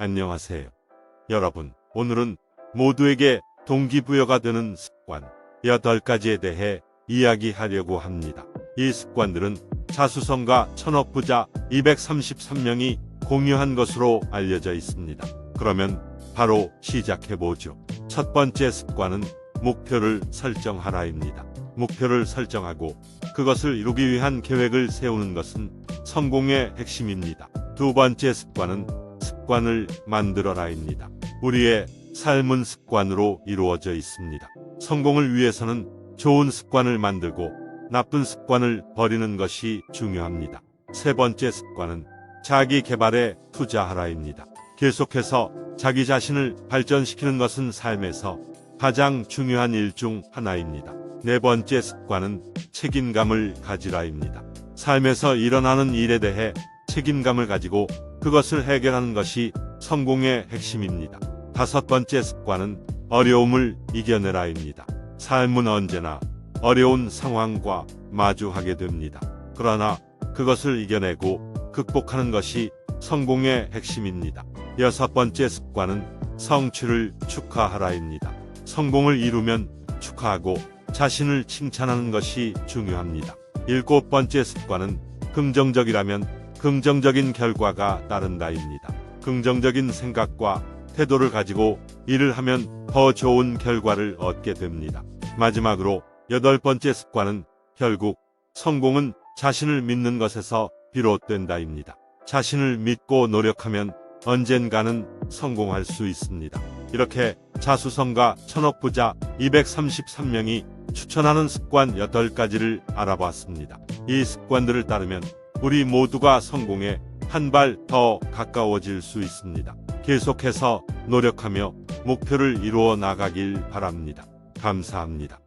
안녕하세요. 여러분, 오늘은 모두에게 동기부여가 되는 습관 8가지에 대해 이야기하려고 합니다. 이 습관들은 자수성가 천억부자 233명이 공유한 것으로 알려져 있습니다. 그러면 바로 시작해보죠. 첫 번째 습관은 목표를 설정하라입니다. 목표를 설정하고 그것을 이루기 위한 계획을 세우는 것은 성공의 핵심입니다. 두 번째 습관은 습관을 만들어라입니다. 우리의 삶은 습관으로 이루어져 있습니다. 성공을 위해서는 좋은 습관을 만들고 나쁜 습관을 버리는 것이 중요합니다. 세 번째 습관은 자기 개발에 투자하라입니다. 계속해서 자기 자신을 발전시키는 것은 삶에서 가장 중요한 일 중 하나입니다. 네 번째 습관은 책임감을 가지라입니다. 삶에서 일어나는 일에 대해 책임감을 가지고 그것을 해결하는 것이 성공의 핵심입니다. 다섯 번째 습관은 어려움을 이겨내라입니다. 삶은 언제나 어려운 상황과 마주하게 됩니다. 그러나 그것을 이겨내고 극복하는 것이 성공의 핵심입니다. 여섯 번째 습관은 성취를 축하하라입니다. 성공을 이루면 축하하고 자신을 칭찬하는 것이 중요합니다. 일곱 번째 습관은 긍정적이라면 긍정적인 결과가 따른다입니다. 긍정적인 생각과 태도를 가지고 일을 하면 더 좋은 결과를 얻게 됩니다. 마지막으로 여덟 번째 습관은 결국 성공은 자신을 믿는 것에서 비롯된다입니다. 자신을 믿고 노력하면 언젠가는 성공할 수 있습니다. 이렇게 자수성가 천억 부자 233명이 추천하는 습관 8가지를 알아봤습니다. 이 습관들을 따르면 우리 모두가 성공에 한 발 더 가까워질 수 있습니다. 계속해서 노력하며 목표를 이루어 나가길 바랍니다. 감사합니다.